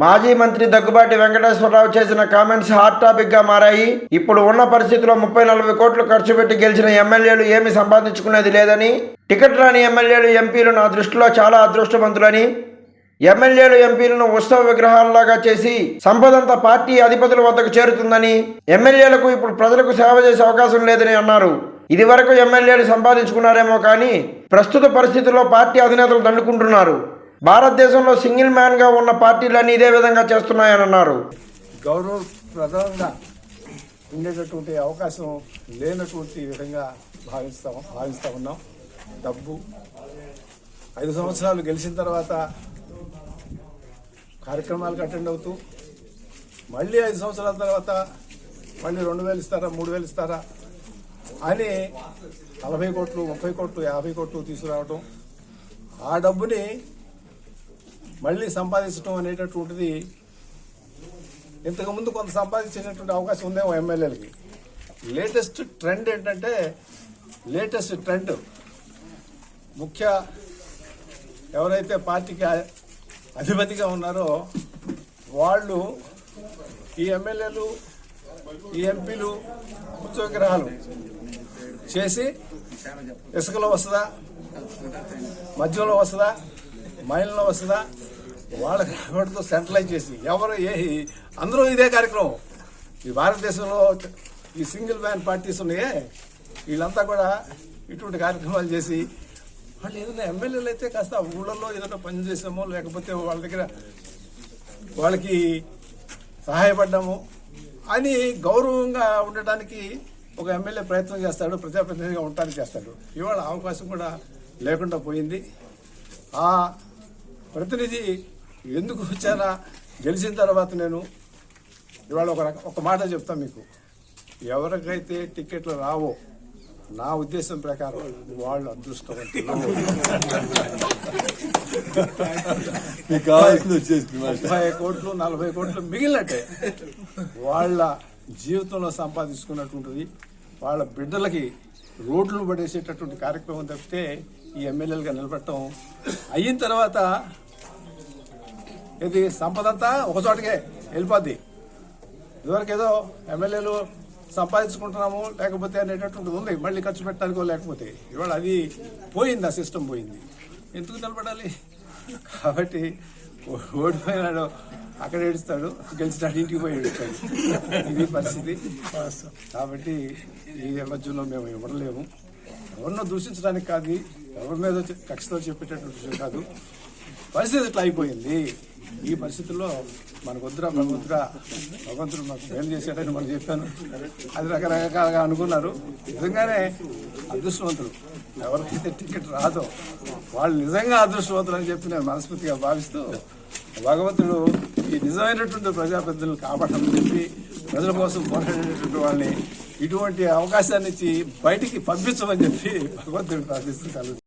మాజీ మంత్రి దగ్గుబాటి వెంకటేశ్వరరావు చేసిన కామెంట్స్ హాట్ టాపిక్గా మారాయి. ఇప్పుడు ఉన్న పరిస్థితిలో ముప్పై నలభై కోట్లు ఖర్చు పెట్టి గెలిచిన ఎమ్మెల్యేలు ఏమి సంపాదించుకునేది లేదని టికెట్ రాని ఎమ్మెల్యేలు ఎంపీలు నా దృష్టిలో చాలా అదృష్టవంతులని ఎమ్మెల్యేలు ఎంపీలను ఉత్సవ విగ్రహాల్లాగా చేసి సంపదంతా పార్టీ అధిపతుల వద్దకు చేరుతుందని ఎమ్మెల్యేలకు ఇప్పుడు ప్రజలకు సేవ చేసే అవకాశం లేదని అన్నారు. ఇది వరకు ఎమ్మెల్యేలు సంపాదించుకున్నారేమో కానీ ప్రస్తుత పరిస్థితుల్లో పార్టీ అధినేతలు దండుకుంటున్నారు. భారతదేశంలో సింగిల్ మ్యాన్గా ఉన్న పార్టీలన్నీ ఇదే విధంగా చేస్తున్నాయని అన్నారు గౌరవప్రదంగా ఉండేటటువంటి అవకాశం లేనటువంటి విధంగా భావిస్తాం భావిస్తూ ఉన్నాం. డబ్బు ఐదు సంవత్సరాలు గెలిచిన తర్వాత కార్యక్రమాలకు అటెండ్ అవుతూ మళ్ళీ ఐదు సంవత్సరాల తర్వాత మళ్ళీ రెండు వేలు ఇస్తారా మూడు వేలు ఇస్తారా అని నలభై కోట్లు ముప్పై కోట్లు యాభై కోట్లు తీసుకురావటం ఆ డబ్బుని మళ్ళీ సంపాదించడం అనేటటువంటిది ఇంతకుముందు కొంత సంపాదించేటటువంటి అవకాశం ఉందేమో ఎమ్మెల్యేలకి. లేటెస్ట్ ట్రెండ్ ఏంటంటే లేటెస్ట్ ట్రెండ్ ముఖ్య ఎవరైతే పార్టీకి అధిపతిగా ఉన్నారో వాళ్ళు ఈ ఎమ్మెల్యేలు ఈ ఎంపీలు ఉత్సవగ్రహాలు చేసి ఇసుకలో వస్తుందా మధ్యలో వస్తుందా మైల్లో వస్తుందా? వాళ్ళకి రాబడితో సెంట్రలైజ్ చేసి. ఎవరు ఏ అందరూ ఇదే కార్యక్రమం. ఈ భారతదేశంలో ఈ సింగిల్ మ్యాన్ పార్టీస్ ఉన్నాయే. వీళ్ళంతా కూడా ఇటువంటి కార్యక్రమాలు చేసి వాళ్ళు ఏదైనా ఎమ్మెల్యేలు అయితే కాస్త ఊళ్ళల్లో ఏదైనా పని చేసామో లేకపోతే వాళ్ళ దగ్గర వాళ్ళకి సహాయపడ్డాము అని గౌరవంగా ఉండటానికి ఒక ఎమ్మెల్యే ప్రయత్నం చేస్తాడు ప్రజాప్రతినిధిగా ఉండటానికి చేస్తాడు. ఇవాళ అవకాశం కూడా లేకుండా పోయింది. ఆ ప్రతినిధి ఎందుకు వచ్చానా? గెలిచిన తర్వాత నేను ఇవాళ ఒక రక- ఒక మాట చెప్తాను మీకు. ఎవరికైతే టికెట్లు రావో నా ఉద్దేశం ప్రకారం వాళ్ళు అదృష్టవంతులు. మీకు కావాల్సింది వచ్చేసింది మరి. ముప్పై కోట్లు నలభై కోట్లు మిగిలినట్టే. వాళ్ళ జీవితంలో సంపాదించుకున్నటువంటిది వాళ్ళ బిడ్డలకి రోడ్లు పడేసేటటువంటి కార్యక్రమం తప్పితే ఈ ఎమ్మెల్యేలుగా నిలబడటం అయిన తర్వాత ఇది సంపదంతా ఒక చోటకే వెళ్ళిపోద్ది. ఇదివరకు ఏదో ఎమ్మెల్యేలు సంపాదించుకుంటున్నాము లేకపోతే అనేటటువంటిది ఉంది. మళ్ళీ ఖర్చు పెట్టడానికో లేకపోతే ఇవాళ అది పోయింది ఆ సిస్టమ్ పోయింది. ఎందుకు నిలబడాలి? కాబట్టి ఓడిపోయినాడు అక్కడ ఏడుస్తాడు గెలిచినాడు ఇంటికి పోయి ఏడుస్తాడు. ఇది పరిస్థితి. కాబట్టి ఈ నేపథ్యంలో మేము ఇవ్వడలేము ఎవరినో దూషించడానికి కాదు ఎవరి మీద కక్షతో చెప్పేటటువంటి విషయం కాదు. పరిస్థితి ఇట్లా అయిపోయింది. ఈ పరిస్థితుల్లో మనకు వద్దురా భగవంతుడా భగవంతుడు మాకు మేలు చేశాడని మనం చెప్పాను. అది రకరకాలుగా అనుకున్నారు. నిజంగానే అదృష్టవంతులు. ఎవరికైతే టికెట్ రాదో వాళ్ళు నిజంగా అదృష్టవంతులు అని చెప్పి నేను మనస్ఫూర్తిగా భావిస్తూ భగవంతుడు ఈ నిజమైనటువంటి ప్రజాప్రతినిధులను కాపాడమని చెప్పి ప్రజల కోసం పోరాడేటటువంటి వాళ్ళని ఇటువంటి అవకాశాన్ని ఇచ్చి బయటికి పంపించమని చెప్పి భగవంతుడు ప్రార్థిస్తూ కలుగు